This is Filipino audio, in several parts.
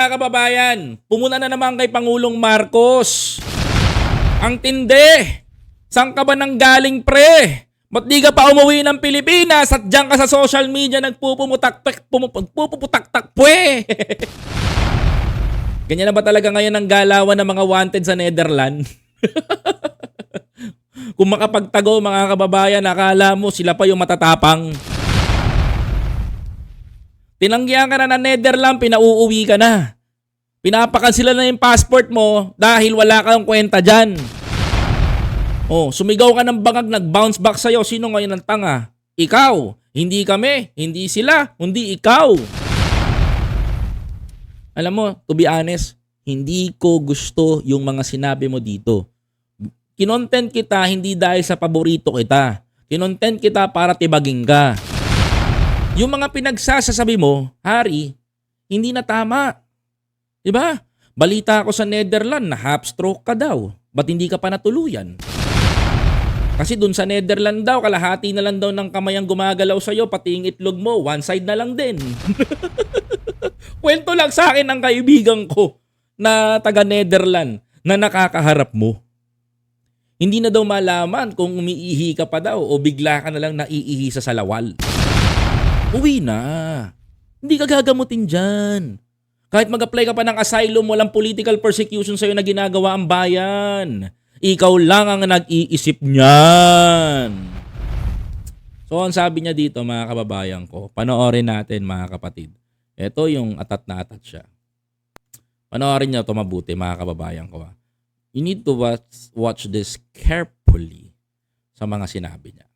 Mga kababayan, pumuna na naman kay Pangulong Marcos. Ang tindi! Saan ka ba nang galing pre? Ba't di ka pa umuwi ng Pilipinas at diyan ka sa social media nagpupumutak-tak, pumuputak-tak pwe? Ganyan na ba talaga ngayon ang galawan ng mga wanted sa Netherlands? Kung makapagtago mga kababayan, akala mo sila pa yung matatapang. Tinanggihan ka na ng Netherlands, pinauuwi ka na. Pinapakansila na yung passport mo dahil wala kang kwenta dyan. Oh, sumigaw ka ng bangag, nag-bounce back sa'yo. Sino ngayon ang tanga? Ikaw. Hindi kami. Hindi sila. Hindi ikaw. Alam mo, to be honest, hindi ko gusto yung mga sinabi mo dito. Kinontent kita hindi dahil sa paborito kita. Kinontent kita para tibagin ka. Yung mga pinagsasasabi mo, Hari, hindi na tama. 'Di ba? Balita ako sa Netherlands na half stroke ka daw. Ba't hindi ka pa natuluyan? Kasi dun sa Netherlands daw, kalahati na lang daw ng kamay ang gumagalaw sa'yo, pati yung itlog mo, one side na lang din. Kwento lang sa akin ng kaibigan ko na taga Netherlands na nakakaharap mo. Hindi na daw malaman kung umiihi ka pa daw o bigla ka na lang naiihi sa salawal. Uwi na. Hindi ka gagamutin dyan. Kahit mag-apply ka pa ng asylum, walang political persecution sa'yo na ginagawa ang bayan. Ikaw lang ang nag-iisip niyan. So, ang sabi niya dito, mga kababayan ko, panoorin natin, mga kapatid. Ito yung atat na atat siya. Panoorin niyo to mabuti, mga kababayan ko. ah. You need to watch, watch this carefully sa mga sinabi niya.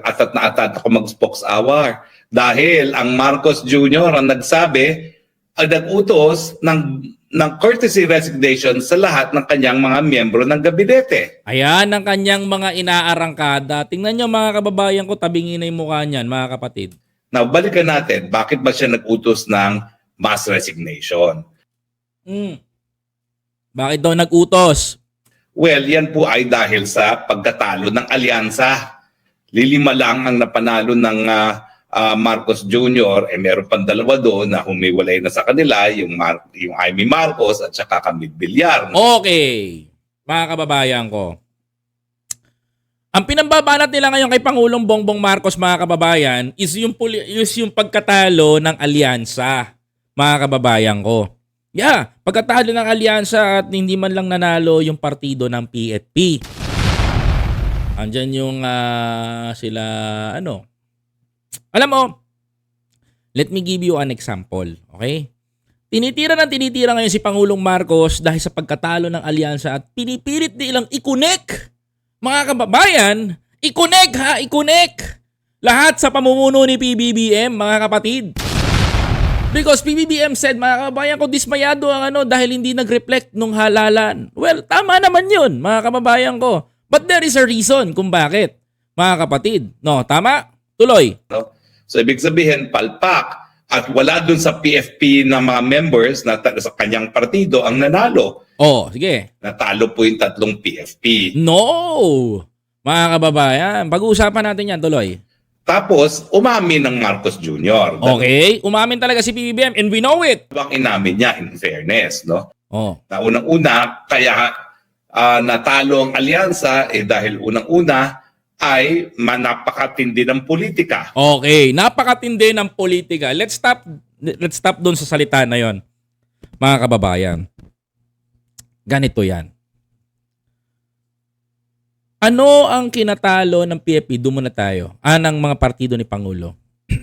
Atat na atat ako mag-spokes hour. Dahil ang Marcos Jr. ang nagsabi, ang nag-utos ng, ng courtesy resignation sa lahat ng kanyang mga miyembro ng gabinete. Ayan ang kanyang mga inaarangkada. Tingnan niyo mga kababayan ko, tabingin na yung mukha niyan, mga kapatid. Now, balikan natin, bakit ba siya nag-utos ng mass resignation? Mm. Bakit daw nag-utos? Well, yan po ay dahil sa pagkatalo ng alyansa. Lilima lang ang napanalo ng ah, ah, Marcos Jr. Eh meron pang dalawa doon na humiwalay na sa kanila, yung, Mar- yung Jaime Marcos at saka Camille Villar. Okay. Mga kababayan ko. Ang pinambabanat nila ngayon kay Pangulong Bongbong Marcos, mga kababayan, is yung, is yung pagkatalo ng alyansa, mga kababayan ko. Yeah, pagkatalo ng alyansa at hindi man lang nanalo yung partido ng PFP. Andyan yung ah, sila, ano. Alam mo, let me give you an example, okay? Tinitira ng tinitira ngayon si Pangulong Marcos dahil sa pagkatalo ng alyansa at pinipilit nilang ikunek. Mga kababayan, ikunek ha, ikunek. Lahat sa pamumuno ni PBBM, mga kapatid. Because PBBM said, mga kababayan ko, dismayado ang ano dahil hindi nag-reflect nung halalan. Well, tama naman yun, mga kababayan ko. But there is a reason kung bakit, mga kapatid. No, tama? Tuloy. No? So ibig sabihin, palpak. At wala dun sa PFP na mga members na sa kanyang partido ang nanalo. Oh, sige. Natalo po yung tatlong PFP. No! Mga kababayan, pag-uusapan natin yan, tuloy. Tapos, umamin ng Marcos Jr. Okay, umamin talaga si PBBM and we know it. Dalawang inamin niya in fairness. No? Oh, Na unang-una, kaya ah, natalo ang alyansa eh dahil unang-una ay manapakatindi ng politika. okay, napakatindi ng politika. Let's stop let's stop doon sa salita na 'yon. Mga kababayan. Ganito 'yan. Ano ang kinatalo ng PFP? Doon muna tayo. Ah, ng mga partido ni Pangulo.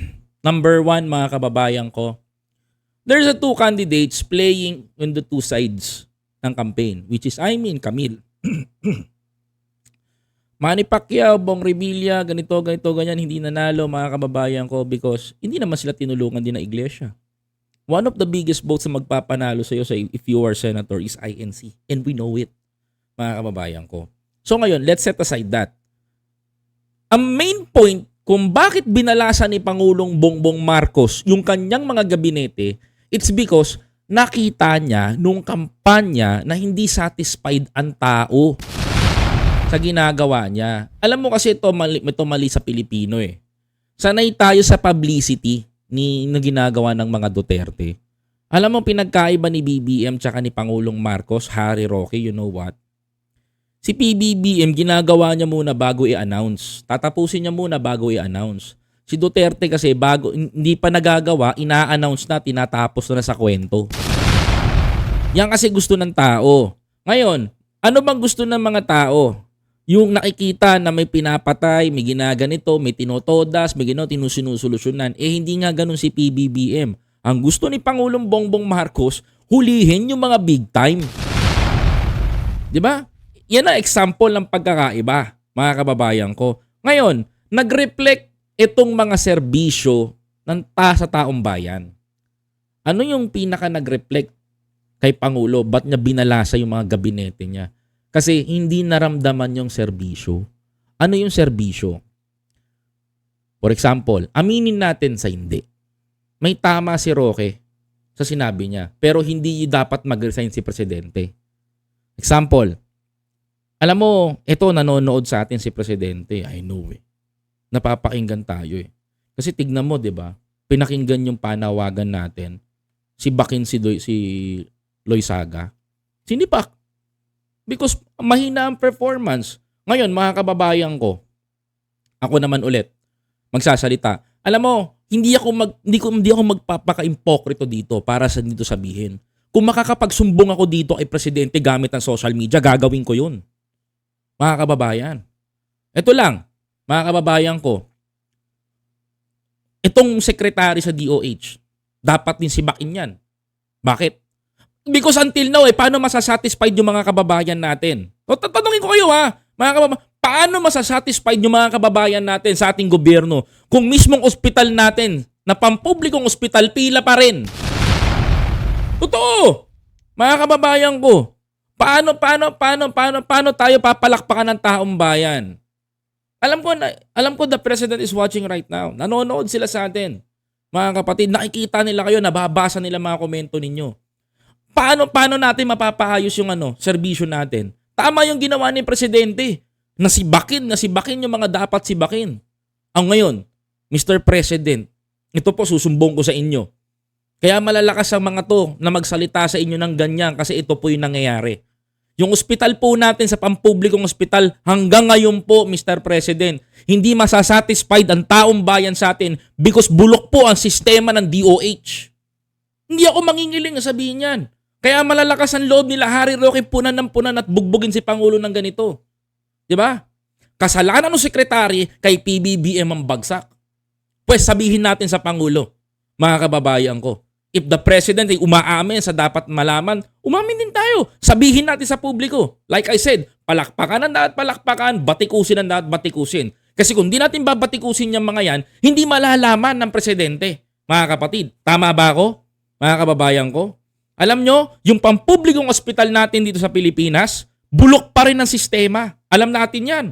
Number one, mga kababayan ko, there's a two candidates playing on the two sides ng campaign, which is I mean Camille. Manny Pacquiao, Bong Revilla, ganito, ganito, ganyan, hindi nanalo mga kababayan ko because hindi naman sila tinulungan din ng iglesia. One of the biggest votes na magpapanalo sa iyo sa if you are senator is INC. And we know it, mga kababayan ko. So ngayon, let's set aside that. Ang main point kung bakit binalasa ni Pangulong Bongbong Marcos yung kanyang mga gabinete, it's because nakita niya nung kampanya na hindi satisfied ang tao sa ginagawa niya. Alam mo kasi ito mali, ito mali sa Pilipino eh. Sanay tayo sa publicity ni na ginagawa ng mga Duterte. Alam mo pinagkaiba ni BBM tsaka ni Pangulong Marcos, Harry Roque, you know what? Si PBBM ginagawa niya muna bago i-announce. Tatapusin niya muna bago i-announce. Si Duterte kasi bago hindi pa nagagawa, ina-announce na, tinatapos na sa kwento. Yan kasi gusto ng tao. Ngayon, ano bang gusto ng mga tao? Yung nakikita na may pinapatay, may ginaganito, may tinotodas, may gino, tinusinusolusyonan. Eh hindi nga ganun si PBBM. Ang gusto ni Pangulong Bongbong Marcos, hulihin yung mga big time. 'Di ba? Yan ang example ng pagkakaiba, mga kababayan ko. Ngayon, nag-reflect itong mga serbisyo ng ta sa taong bayan. Ano yung pinaka nag-reflect kay Pangulo? Ba't niya binalasa yung mga gabinete niya? Kasi hindi naramdaman yung serbisyo. Ano yung serbisyo? For example, aminin natin sa hindi. May tama si Roque sa sinabi niya, pero hindi dapat mag-resign si Presidente. Example, alam mo, ito nanonood sa atin si Presidente. I know eh. Napapakinggan tayo eh. Kasi tignan mo, di ba? Pinakinggan yung panawagan natin. Si Bakin si, Doy, si Loisaga. Sinipak. Because mahina ang performance. Ngayon, mga kababayan ko, ako naman ulit, magsasalita. Alam mo, hindi ako mag hindi ko hindi ako magpapaka-impokrito dito para sa dito sabihin. Kung makakapagsumbong ako dito kay presidente gamit ang social media, gagawin ko 'yun. Mga kababayan. Ito lang, mga kababayan ko. Itong secretary sa DOH, dapat din si Bakin yan. Bakit? Because until now, eh, paano masasatisfied yung mga kababayan natin? O, tatanungin ko kayo ha, mga kababayan, paano masasatisfied yung mga kababayan natin sa ating gobyerno kung mismong ospital natin na pampublikong ospital pila pa rin? Totoo! Mga kababayan ko, paano, paano, paano, paano, paano tayo papalakpakan ng taong bayan? Alam ko na, alam ko the president is watching right now. Nanonood sila sa atin. Mga kapatid, nakikita nila kayo, nababasa nila mga komento ninyo. Paano paano natin mapapaayos yung ano, serbisyo natin? Tama yung ginawa ni presidente. Nasibakin, nasibakin yung mga dapat sibakin. Ang ngayon, Mr. President, ito po susumbong ko sa inyo. Kaya malalakas ang mga to na magsalita sa inyo ng ganyan kasi ito po yung nangyayari. Yung ospital po natin sa pampublikong ospital hanggang ngayon po, Mr. President, hindi masasatisfied ang taong bayan sa atin because bulok po ang sistema ng DOH. Hindi ako mangingiling sabihin yan. Kaya malalakas ang loob nila Harry Roque punan ng punan at bugbugin si Pangulo ng ganito. Di ba? Kasalanan ng sekretary kay PBBM ang bagsak. Pues sabihin natin sa Pangulo, mga kababayan ko, if the president ay umaamin sa dapat malaman, umamin din tayo. Sabihin natin sa publiko. Like I said, palakpakan ang dapat palakpakan, batikusin ang dapat batikusin. Kasi kung di natin babatikusin yung mga yan, hindi malalaman ng presidente. Mga kapatid, tama ba ako? Mga kababayan ko? Alam nyo, yung pampublikong ospital natin dito sa Pilipinas, bulok pa rin ang sistema. Alam natin yan.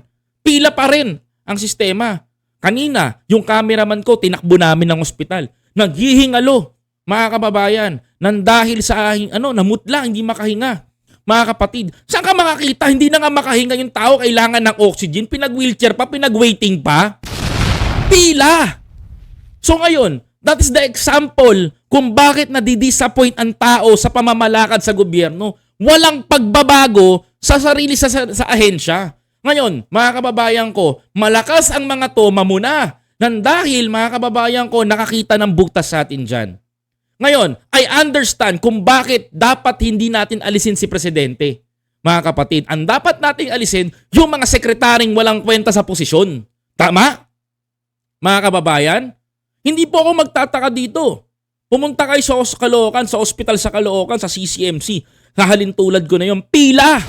Pila pa rin ang sistema. Kanina, yung cameraman ko, tinakbo namin ng ospital. Naghihingalo, mga kababayan, nang dahil sa ano, namutla, hindi makahinga. Mga kapatid, saan ka makakita? Hindi na nga makahinga yung tao, kailangan ng oxygen, pinag-wheelchair pa, pinag-waiting pa. Pila! So ngayon, that is the example kung bakit nadidisappoint ang tao sa pamamalakad sa gobyerno. Walang pagbabago sa sarili sa, sa, sa ahensya. Ngayon, mga kababayan ko, malakas ang mga to mamuna. Nang dahil, mga kababayan ko, nakakita ng bugtas sa atin dyan. Ngayon, I understand kung bakit dapat hindi natin alisin si Presidente. Mga kapatid, ang dapat nating alisin, yung mga sekretaring walang kwenta sa posisyon. Tama? Mga kababayan, hindi po ako magtataka dito. Pumunta kayo sa Caloocan, sa ospital sa Caloocan, sa CCMC. Kahalin tulad ko na yung pila.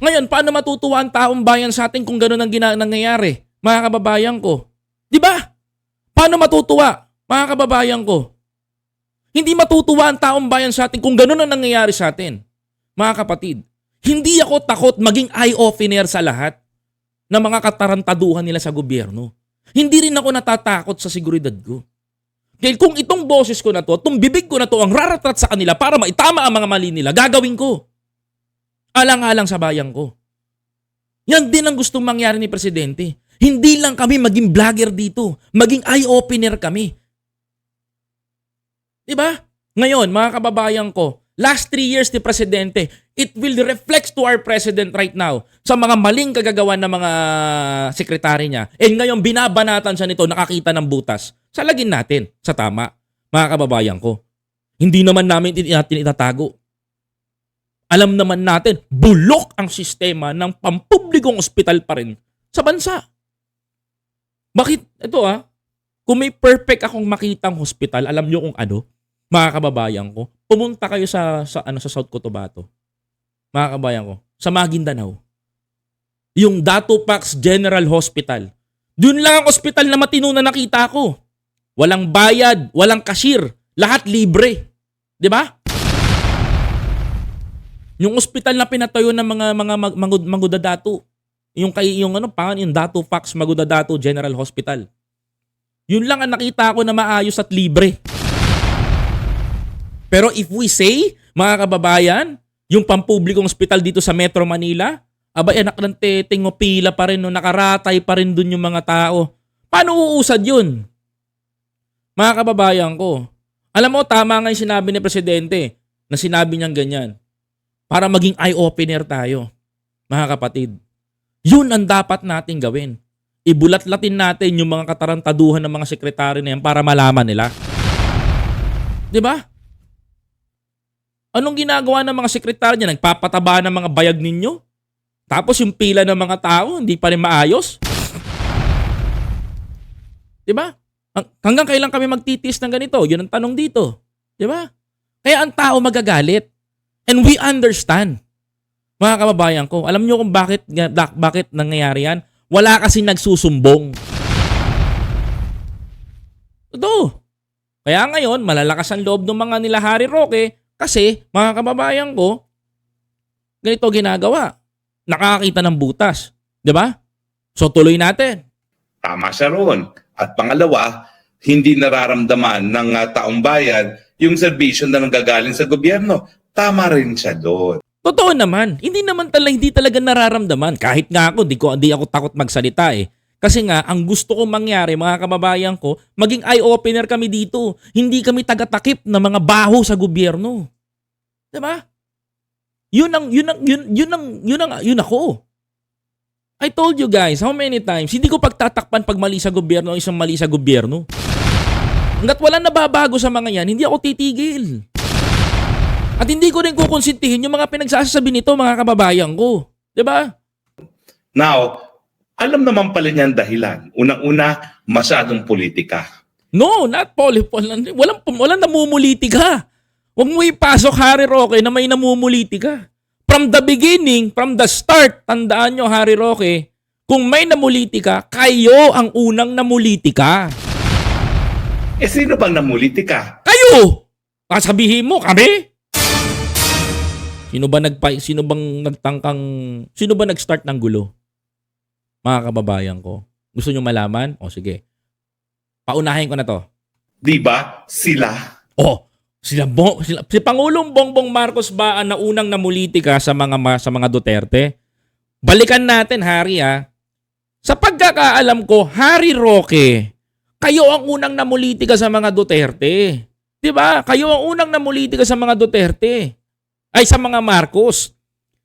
Ngayon, paano matutuwa ang taong bayan sa atin kung gano'n ang nangyayari? Mga kababayan ko. Di ba? Paano matutuwa? Mga kababayan ko. Hindi matutuwa ang taong bayan sa atin kung gano'n ang nangyayari sa atin. Mga kapatid, hindi ako takot maging eye-opener sa lahat ng mga katarantaduhan nila sa gobyerno. Hindi rin ako natatakot sa seguridad ko. Dahil kung itong boses ko na to, itong bibig ko na to ang raratrat sa kanila para maitama ang mga mali nila, gagawin ko. Alang-alang sa bayan ko. Yan din ang gustong mangyari ni Presidente. Hindi lang kami maging vlogger dito. Maging eye-opener kami. Di? Ngayon, mga kababayan ko, last three years ni Presidente, it will reflect to our President right now sa mga maling kagagawa ng mga sekretary niya. And ngayon, binabanatan siya nito, nakakita ng butas. Salagin natin sa tama, mga kababayan ko. Hindi naman namin tin- natin itatago. Alam naman natin, bulok ang sistema ng pampublikong ospital pa rin sa bansa. Bakit? Ito ah, kung may perfect akong makitang hospital, alam nyo kung ano, mga kababayan ko, pumunta kayo sa, sa, ano, sa South Cotabato. Mga kababayan ko, sa Maguindanao. Yung Dato Pax General Hospital. Doon lang ang hospital na matino na nakita ko. Walang bayad, walang cashier, lahat libre. 'Di ba? Yung ospital na pinatayo ng mga mga mag, mangud, mangudadato. Yung kay yung ano pa yung Dato Pax Magudadato General Hospital. Yun lang ang nakita ko na maayos at libre. Pero if we say, mga kababayan, yung pampublikong ospital dito sa Metro Manila, abay anak ng teteng o pila pa rin, no, nakaratay pa rin dun yung mga tao. Paano uusad yun? Mga kababayan ko, alam mo, tama nga yung sinabi ni Presidente na sinabi niyang ganyan. Para maging eye-opener tayo, mga kapatid. Yun ang dapat nating gawin. Ibulat-latin natin yung mga katarantaduhan ng mga sekretary na yan para malaman nila. 'Di ba? Anong ginagawa ng mga sekretary niya? Nagpapataba ng mga bayag ninyo? Tapos yung pila ng mga tao, hindi pa rin maayos? 'Di ba? Hang- Hanggang kailan kami magtitiis ng ganito? Yun ang tanong dito. 'Di ba? Kaya ang tao magagalit. And we understand. Mga kababayan ko, alam niyo kung bakit bakit nangyayari yan? Wala kasi nagsusumbong. Totoo. Kaya ngayon, malalakas ang loob ng mga nila Harry Roque kasi, mga kababayan ko, ganito ginagawa. Nakakita ng butas. 'Di ba? So tuloy natin. Tama siya roon. At pangalawa, hindi nararamdaman ng ah, taong bayan yung serbisyo na nanggagaling sa gobyerno. Tama rin siya doon. Totoo naman. Hindi naman talaga hindi talaga nararamdaman. Kahit nga ako, di ko di ako takot magsalita eh. Kasi nga, ang gusto kong mangyari, mga kababayan ko, maging eye-opener kami dito. Hindi kami tagatakip na mga baho sa gobyerno. ba? Yun ang yun ang yun yun ang yun ang yun ako. I told you guys how many times hindi ko pagtatakpan pag mali sa gobyerno ang isang mali sa gobyerno. Hanggat wala nababago sa mga yan, hindi ako titigil. At hindi ko rin kukonsintihin yung mga pinagsasabi nito mga kababayan ko. ba? Now, alam naman pala niyan dahilan. Unang-una, masyadong politika. No, not Polly Walang, walang, namumuliti ka. Huwag mo ipasok, Harry Roque, na may namumuliti ka. From the beginning, from the start, tandaan nyo, Harry Roque, kung may namuliti ka, kayo ang unang namuliti ka. Eh, sino bang namulitika? Kayo! Kasabihin mo, kami? Sino ba nagpa sino bang nagtangkang sino ba nag-start ng gulo? Mga kababayan ko. Gusto niyo malaman? O sige. Paunahin ko na to. Di ba? Sila. Oh, sila, Bo, sila si Pangulong Bongbong Marcos ba ang naunang namuliti ka sa mga sa mga Duterte? Balikan natin, Harry ah. Sa pagkakaalam ko, Harry Roque, kayo ang unang namuliti ka sa mga Duterte. 'Di ba? Kayo ang unang namuliti ka sa mga Duterte. Ay sa mga Marcos.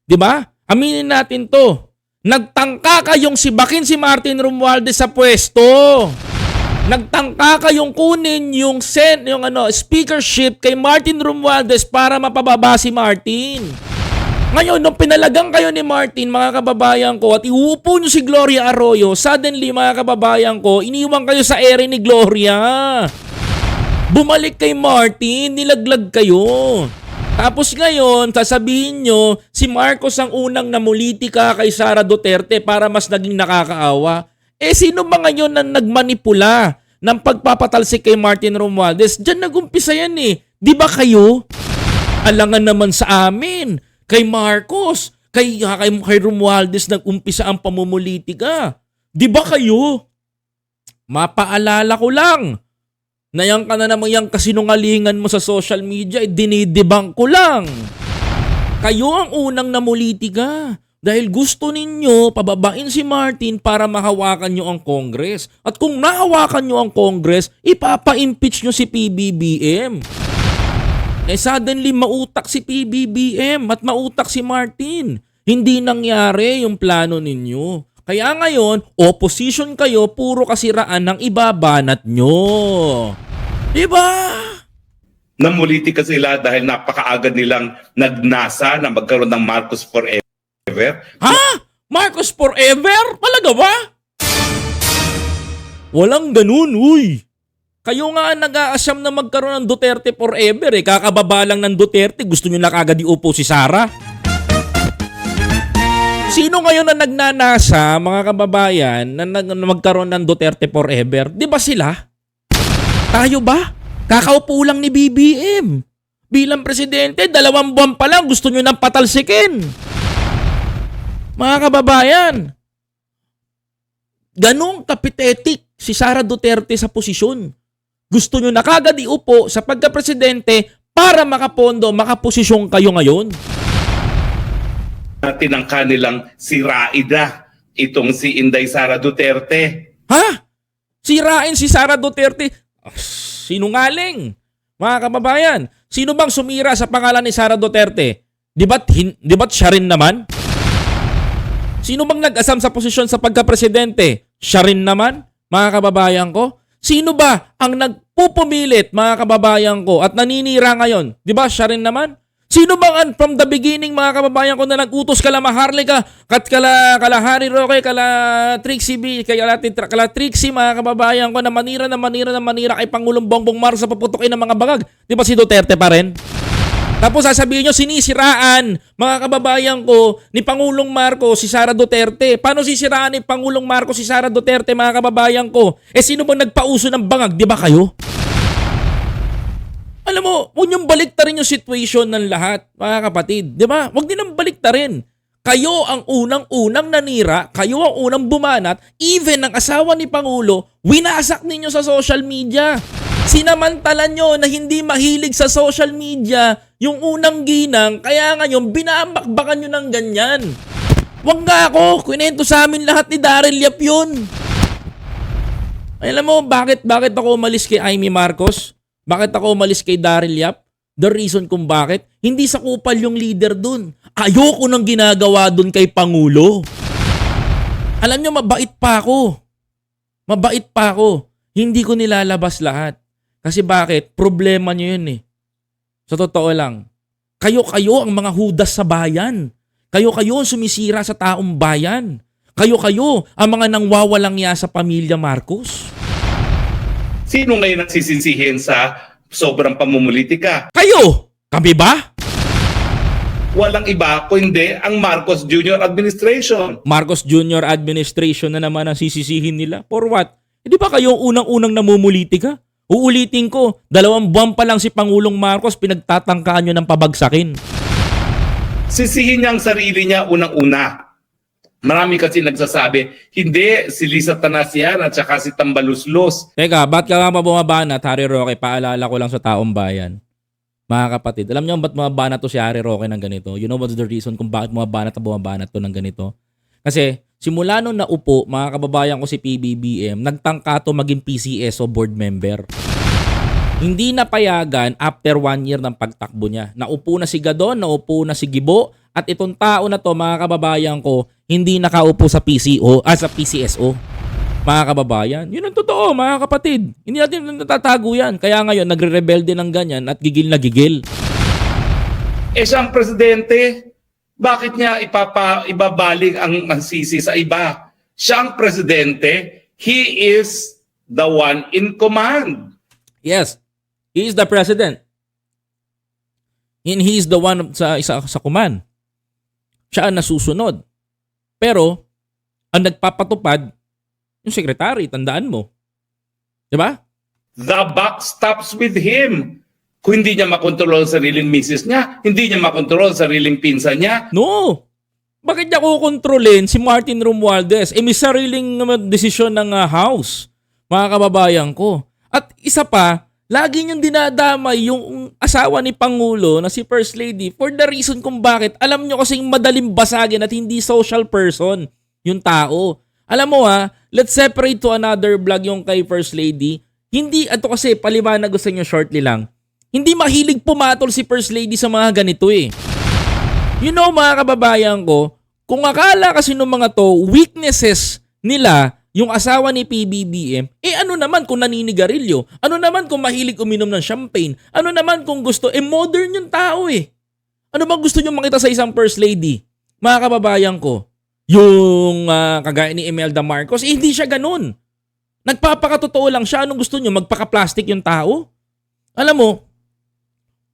'Di ba? Aminin natin 'to. Nagtangka kayong sibakin si Martin Romualdez sa pwesto. Nagtangka kayong kunin yung sen, yung ano, speakership kay Martin Romualdez para mapababa si Martin. Ngayon, nung pinalagang kayo ni Martin, mga kababayan ko, at iupo nyo si Gloria Arroyo, suddenly, mga kababayan ko, iniwan kayo sa ere ni Gloria. Bumalik kay Martin, nilaglag kayo. Tapos ngayon, sasabihin nyo, si Marcos ang unang namulitika kay Sara Duterte para mas naging nakakaawa. Eh sino ba ngayon na nagmanipula ng pagpapatalsik kay Martin Romualdez? Diyan nagumpisa yan eh. Di ba kayo? Alangan naman sa amin. Kay Marcos, kay, kay, kay Romualdez nag-umpisa ang pamumulitika. Di ba kayo? Mapaalala ko lang na yan ka na naman yung kasinungalingan mo sa social media, eh, dinidibang ko lang. Kayo ang unang namulitika. Dahil gusto ninyo pababain si Martin para mahawakan nyo ang Congress. At kung nahawakan nyo ang Congress, ipapa-impeach nyo si PBBM. Eh suddenly mautak si PBBM at mautak si Martin. Hindi nangyari yung plano ninyo. Kaya ngayon, opposition kayo, puro kasiraan ng ibabanat nyo. Diba? Namulitika sila dahil napakaagad nilang nagnasa na magkaroon ng Marcos Forever. Ha? Marcos forever? Talaga ba? Walang ganun, uy. Kayo nga ang nag-aasyam na magkaroon ng Duterte forever eh. Kakababa lang ng Duterte, gusto nyo na kagad iupo si Sara? Sino ngayon na nagnanasa, mga kababayan, na, nag- na magkaroon ng Duterte forever? Di ba sila? Tayo ba? Kakaupo lang ni BBM. Bilang presidente, dalawang buwan pa lang gusto nyo nang patalsikin. Mga kababayan, ganong kapitetik si Sara Duterte sa posisyon. Gusto nyo na kagad iupo sa pagka-presidente para makapondo, makaposisyon kayo ngayon. Na tinangka nilang sirain na itong si Inday Sara Duterte. Ha? Sirain si Sara Duterte? Ah, Sinungaling. Mga kababayan, sino bang sumira sa pangalan ni Sara Duterte? Di ba't, hin- di ba't siya rin naman? Sino bang nag-asam sa posisyon sa pagka-presidente? Siya rin naman, mga kababayan ko? Sino ba ang nagpupumilit, mga kababayan ko, at naninira ngayon? Di ba siya rin naman? Sino bang an from the beginning, mga kababayan ko, na nag-utos kala Maharlika, kat kala, kala Harry Roque, kala Trixie B, kala, kala Trixie, mga kababayan ko, na manira na manira na manira kay Pangulong Bongbong Marcos sa paputukin ng mga bangag. Di ba si Duterte pa rin? Tapos sasabihin nyo, sinisiraan, mga kababayan ko, ni Pangulong Marcos, si Sara Duterte. Paano sisiraan ni Pangulong Marcos si Sara Duterte, mga kababayan ko? Eh, sino bang nagpauso ng bangag? Di ba kayo? Alam mo, huwag niyong baliktarin yung situation ng lahat, mga kapatid. Di ba? Huwag din ang baliktarin. Kayo ang unang-unang nanira, kayo ang unang bumanat, even ang asawa ni Pangulo, winasak ninyo sa social media. Sinamantalan nyo na hindi mahilig sa social media yung unang ginang, kaya ngayon binamakbakan nyo ng ganyan. Huwag nga ako, kwento sa amin lahat ni Daryl Yap yun. Alam mo, bakit, bakit ako umalis kay Amy Marcos? Bakit ako umalis kay Daryl Yap? The reason kung bakit, hindi sa kupal yung leader dun. Ayoko nang ginagawa dun kay Pangulo. Alam nyo, mabait pa ako. Mabait pa ako. Hindi ko nilalabas lahat. Kasi bakit? Problema nyo yun eh. Sa totoo lang. Kayo-kayo ang mga hudas sa bayan. Kayo-kayo ang sumisira sa taong bayan. Kayo-kayo ang mga nangwawalang ya sa pamilya Marcos. Sino ngayon ang sisisihin sa sobrang pamumulitika? Kayo! Kami ba? Walang iba kundi ang Marcos Jr. administration. Marcos Jr. administration na naman ang sisisihin nila. For what? Hindi ba kayo ang unang-unang namumulitika? Uulitin ko, dalawang buwan pa lang si Pangulong Marcos pinagtatangkaan nyo ng pabagsakin. Sisihin niya ang sarili niya unang-una. Marami kasi nagsasabi, hindi si Lisa Tanasian at saka si Tambaluslos. Teka, ba't ka nga ba bumabanat, Harry Roque? Paalala ko lang sa taong bayan. Mga kapatid, alam niyo ba't bumabanat to si Harry Roque ng ganito? You know what's the reason kung bakit bumabanat na bumabanat to ng ganito? Kasi simula nung naupo, mga kababayan ko si PBBM, nagtangka to maging PCS o board member. Hindi napayagan after one year ng pagtakbo niya. Naupo na si Gadon, naupo na si Gibo, at itong tao na to, mga kababayan ko, hindi nakaupo sa PCO, ah, sa PCSO. Mga kababayan, yun ang totoo, mga kapatid. Hindi natin natatago yan. Kaya ngayon, nagre-rebelde ng ganyan at gigil na gigil. Siyang presidente, bakit niya ipapa, ibabalik ang, ang sisi sa iba? Siyang presidente, he is the one in command. Yes, he is the president. And he is the one sa isa sa kuman. Siya ang nasusunod. Pero ang nagpapatupad yung secretary, tandaan mo. 'Di ba? The buck stops with him. Kung hindi niya makontrol ang sariling misis niya, hindi niya makontrol ang sariling pinsan niya, No. Bakit niya kukontrolin si Martin Romualdez? Eh, may sariling naman desisyon ng ah, House. Mga kababayan ko. At isa pa, lagi niyong dinadamay yung asawa ni Pangulo na si First Lady for the reason kung bakit alam niyo kasing madaling basagin at hindi social person yung tao. Alam mo ha, let's separate to another vlog yung kay First Lady. Hindi, ato kasi paliwanag sa inyo shortly lang. Hindi mahilig pumatol si First Lady sa mga ganito eh. You know mga kababayan ko, kung akala kasi ng mga to, weaknesses nila, yung asawa ni PBBM, eh ano naman kung naninigarilyo? Ano naman kung mahilig uminom ng champagne? Ano naman kung gusto, eh modern yung tao eh. Ano bang gusto nyo makita sa isang first lady? Mga kababayan ko, yung ah, kagaya ni Imelda Marcos, eh, hindi siya ganun. Nagpapakatotoo lang siya. Anong gusto nyo? Magpaka-plastic yung tao? Alam mo,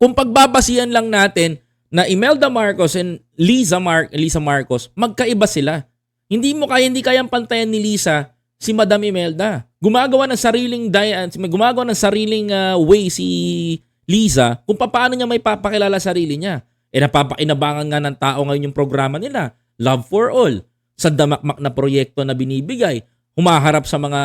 kung pagbabasihan lang natin na Imelda Marcos and Lisa, Mar- Lisa Marcos, magkaiba sila. Hindi mo kaya, hindi kayang pantayan ni Lisa si Madam Imelda. Gumagawa ng sariling gumagawa ng sariling uh, way si Lisa kung paano niya may papakilala sarili niya. Eh napapakinabangan nga ng tao ngayon yung programa nila, Love for All, sa damakmak na proyekto na binibigay. Humaharap sa mga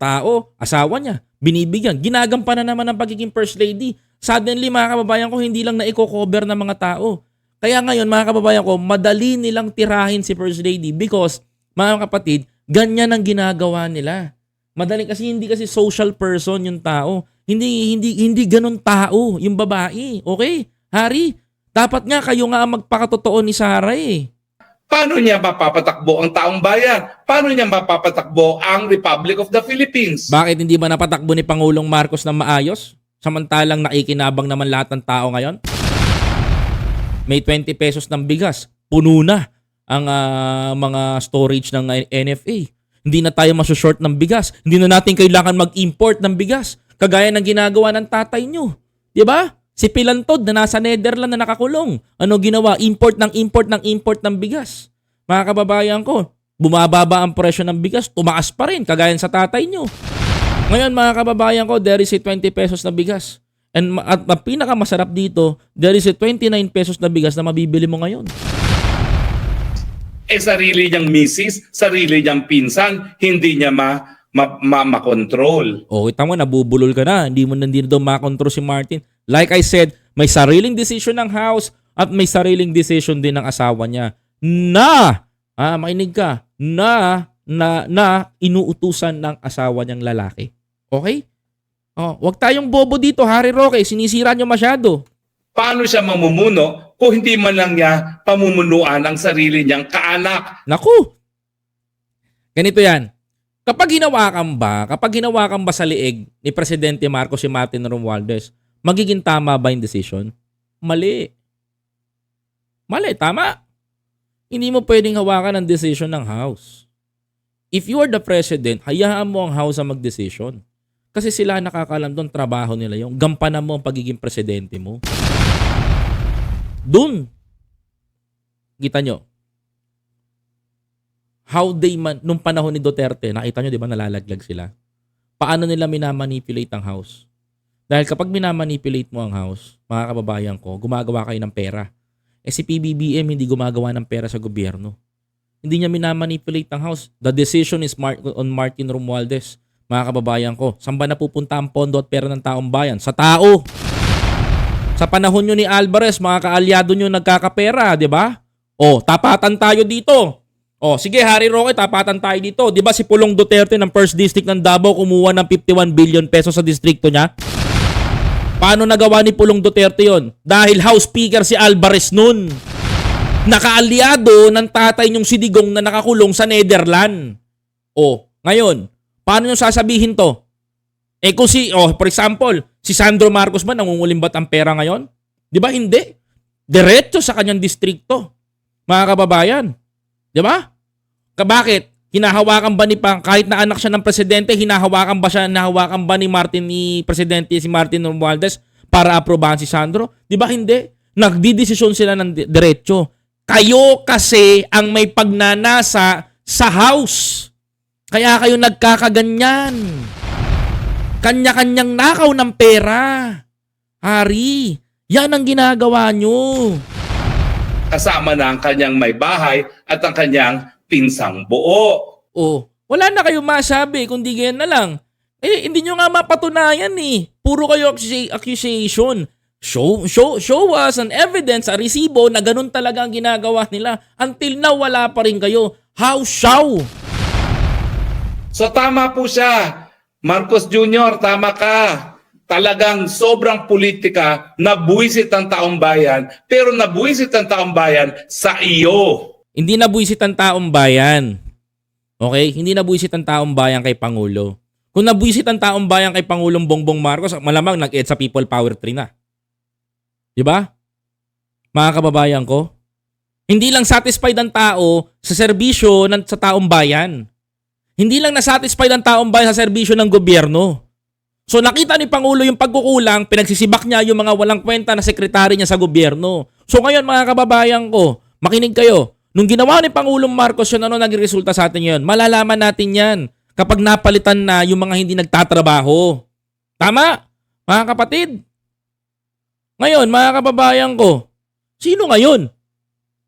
tao, asawa niya, binibigyan. Ginagampanan naman ng pagiging first lady. Suddenly, mga kababayan ko, hindi lang na-cover ng mga tao. Kaya ngayon, mga kababayan ko, madali nilang tirahin si First Lady because, mga kapatid, ganyan ang ginagawa nila. Madali kasi hindi kasi social person yung tao. Hindi hindi hindi ganun tao yung babae. Okay? Hari, dapat nga kayo nga ang magpakatotoo ni Sarah eh. Paano niya mapapatakbo ang taong bayan? Paano niya mapapatakbo ang Republic of the Philippines? Bakit hindi ba napatakbo ni Pangulong Marcos na maayos? Samantalang nakikinabang naman lahat ng tao ngayon? May 20 pesos ng bigas. Puno na ang ah, mga storage ng NFA. Hindi na tayo masusort ng bigas. Hindi na natin kailangan mag-import ng bigas. Kagaya ng ginagawa ng tatay nyo. Di ba? Si Pilantod na nasa Netherlands na nakakulong. Ano ginawa? Import ng import ng import ng bigas. Mga kababayan ko, bumababa ang presyo ng bigas, tumaas pa rin, kagaya sa tatay nyo. Ngayon mga kababayan ko, there is a 20 pesos na bigas. And ma- at ang pinakamasarap dito, there is a 29 pesos na bigas na mabibili mo ngayon. Eh sarili niyang misis, sarili niyang pinsan, hindi niya ma, ma, ma, makontrol. O, kita mo, nabubulol ka na. Hindi mo hindi daw makontrol si Martin. Like I said, may sariling decision ng house at may sariling decision din ng asawa niya na, ah, mainig ka, na, na, na inuutusan ng asawa niyang lalaki. Okay? Oh, wag tayong bobo dito, Harry Roque. Sinisira niyo masyado. Paano siya mamumuno kung hindi man lang niya pamumunuan ang sarili niyang kaanak? Naku! Ganito yan. Kapag hinawakan ba, kapag hinawakan ba sa liig ni Presidente Marcos si Martin Romualdez, magiging tama ba yung decision? Mali. Mali, tama. Hindi mo pwedeng hawakan ang decision ng House. If you are the President, hayaan mo ang House ang mag-decision. Kasi sila nakakalam doon, trabaho nila yung gampanan mo ang pagiging presidente mo. Doon. Kita nyo, how they man, nung panahon ni Duterte, nakita nyo di ba nalalaglag sila? Paano nila minamanipulate ang house? Dahil kapag minamanipulate mo ang house, mga kababayan ko, gumagawa kayo ng pera. Eh si PBBM hindi gumagawa ng pera sa gobyerno. Hindi niya minamanipulate ang house. The decision is Mar- on Martin Romualdez. Mga kababayan ko, saan ba napupunta ang pondo at pera ng taong bayan? Sa tao! Sa panahon nyo ni Alvarez, mga kaalyado nyo nagkakapera, di ba? O, tapatan tayo dito. O, sige Harry Roque, tapatan tayo dito. Di ba si Pulong Duterte ng 1st District ng Davao kumuha ng 51 billion pesos sa distrikto niya? Paano nagawa ni Pulong Duterte yon? Dahil House Speaker si Alvarez nun. Nakaalyado ng tatay niyong si Digong na nakakulong sa Netherlands. O, ngayon, paano nyo sasabihin to? Eh kung si, oh, for example, si Sandro Marcos ba nangungulimbat ang pera ngayon? Di ba hindi? Diretso sa kanyang distrikto. Mga kababayan. Di ba? Bakit? Hinahawakan ba ni Pang, kahit na anak siya ng presidente, hinahawakan ba siya, hinahawakan ba ni Martin, ni presidente si Martin Romualdez para aprobahan si Sandro? Di ba hindi? Nagdidesisyon sila ng di- diretso. Kayo kasi ang may pagnanasa sa house. Kaya kayo nagkakaganyan. Kanya-kanyang nakaw ng pera. Hari, yan ang ginagawa nyo. Kasama na ang kanyang may bahay at ang kanyang pinsang buo. Oh, wala na kayong masabi kundi ganyan na lang. Eh, hindi nyo nga mapatunayan eh. Puro kayo accusation. Show, show, show us an evidence, a resibo na ganun talaga ang ginagawa nila. Until now, wala pa rin kayo. How shall? So tama po siya. Marcos Jr., tama ka. talagang sobrang politika, nabuwisit ang taong bayan, pero nabuwisit ang taong bayan sa iyo. Hindi nabuisit ang taong bayan. Okay? Hindi nabuisit ang taong bayan kay Pangulo. Kung nabuisit ang taong bayan kay Pangulong Bongbong Marcos, malamang nag-EDSA People Power 3 na. Di ba? Mga kababayan ko, hindi lang satisfied ang tao sa serbisyo ng, sa taong bayan. Hindi lang na-satisfied ang taong bayan sa serbisyo ng gobyerno. So nakita ni Pangulo yung pagkukulang, pinagsisibak niya yung mga walang kwenta na sekretary niya sa gobyerno. So ngayon mga kababayan ko, makinig kayo. Nung ginawa ni Pangulong Marcos yun, ano naging resulta sa atin yun? Malalaman natin yan kapag napalitan na yung mga hindi nagtatrabaho. Tama? Mga kapatid? Ngayon, mga kababayan ko, sino ngayon?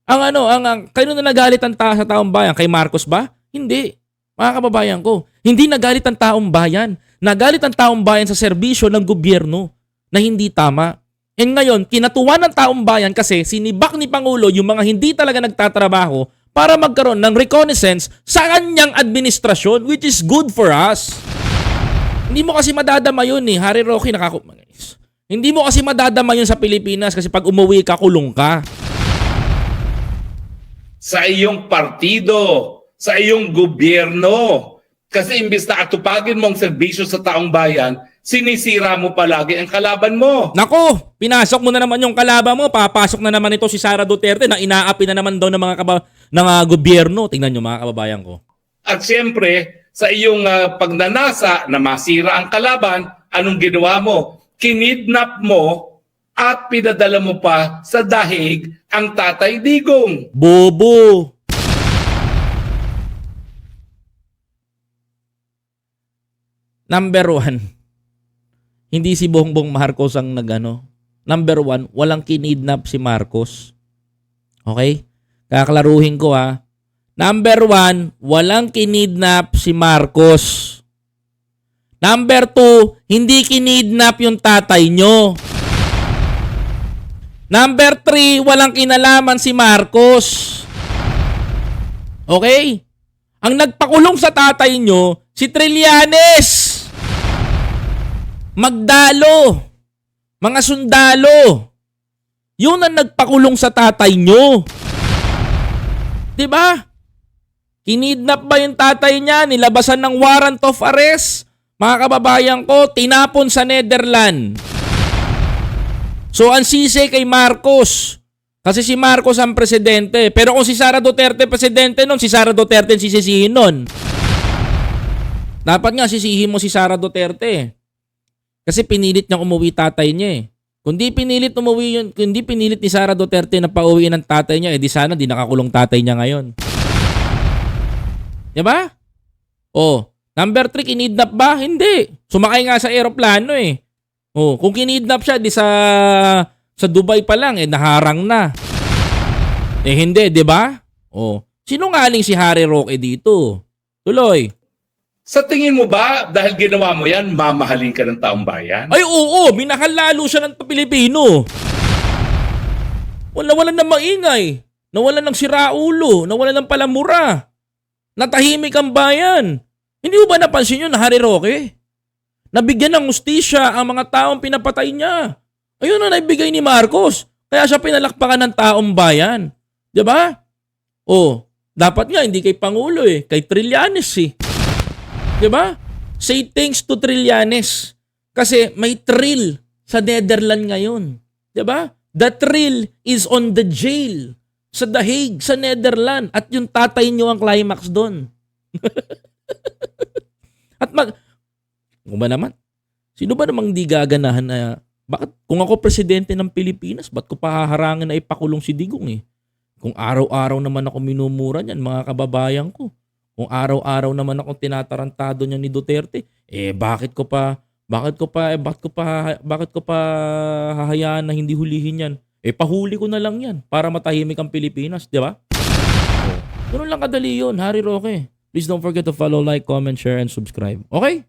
Ang ano, ang, ang kayo na nagalit ang ta sa taong bayan? Kay Marcos ba? Hindi. Mga kababayan ko, hindi nagalit ang taong bayan. Nagalit ang taong bayan sa serbisyo ng gobyerno na hindi tama. E ngayon, kinatuwa ng taong bayan kasi sinibak ni Pangulo yung mga hindi talaga nagtatrabaho para magkaroon ng reconnaissance sa kanyang administrasyon which is good for us. Hindi mo kasi madadama yun eh. Harry Roque nakaku... Hindi mo kasi madadama yun sa Pilipinas kasi pag umuwi ka, kulong ka. sa iyong partido, sa iyong gobyerno. Kasi imbis na atupagin mo ang serbisyo sa taong bayan, sinisira mo palagi ang kalaban mo. Nako, pinasok mo na naman yung kalaban mo. Papasok na naman ito si Sara Duterte na inaapi na naman daw ng mga kaba, ng ah, gobyerno. Tingnan nyo mga kababayan ko. At siyempre, sa iyong ah, pagnanasa na masira ang kalaban, anong ginawa mo? Kinidnap mo at pinadala mo pa sa dahig ang tatay digong. Bobo! Number one, hindi si Bongbong Marcos ang nagano. Number one, walang kinidnap si Marcos. Okay? Kaklaruhin ko ha. Number one, walang kinidnap si Marcos. Number two, hindi kinidnap yung tatay nyo. Number three, walang kinalaman si Marcos. Okay? Ang nagpakulong sa tatay nyo, si Trillanes. Magdalo. Mga sundalo. Yun ang nagpakulong sa tatay nyo. ba? Kinidnap ba yung tatay niya? Nilabasan ng warrant of arrest? Mga kababayan ko, tinapon sa Netherlands. So ang sisi kay Marcos. Kasi si Marcos ang presidente. Pero kung si Sara Duterte presidente nun, si Sara Duterte ang sisisihin nun. Dapat nga sisihin mo si Sara Duterte. Kasi pinilit niyang umuwi tatay niya eh. Kung di pinilit umuwi yun, kung di pinilit ni Sara Duterte na pauwiin ng tatay niya, eh di sana di nakakulong tatay niya ngayon. Diba? Oh, number 3, kinidnap ba? Hindi. Sumakay nga sa eroplano eh. Oh, kung kinidnap siya, di sa sa Dubai pa lang, eh naharang na. Eh hindi, di ba? Oh, sinungaling si Harry Roque dito. Tuloy. Sa tingin mo ba, dahil ginawa mo yan, mamahalin ka ng taong bayan? Ay oo, minahal lalo siya ng Pilipino. Wala wala na maingay. Nawala ng siraulo, nawala ng palamura. Natahimik ang bayan. Hindi mo ba napansin yun, Harry Roque? Nabigyan ng ustisya ang mga taong pinapatay niya. Ayun na naibigay ni Marcos. Kaya siya pinalakpakan ng taong bayan. ba? Oh, dapat nga hindi kay Pangulo eh, kay Trillanes eh. 'Di ba? Say thanks to Trillanes. Kasi may thrill sa Netherlands ngayon. 'Di ba? The thrill is on the jail sa The Hague, sa Netherlands. At yung tatay nyo ang climax doon. At mag... Kung ba naman? Sino ba namang di gaganahan na... Bakit? Kung ako presidente ng Pilipinas, ba't ko pahaharangin na ipakulong si Digong eh? Kung araw-araw naman ako minumura niyan, mga kababayan ko. Kung araw-araw naman ako tinatarantado niya ni Duterte, eh bakit ko pa bakit ko pa eh, bakit ko pa bakit ko pa hahayaan na hindi hulihin yan? Eh pahuli ko na lang yan para matahimik ang Pilipinas, di ba? Oh. Ganun lang kadali yun, Harry Roque. Please don't forget to follow, like, comment, share, and subscribe. Okay?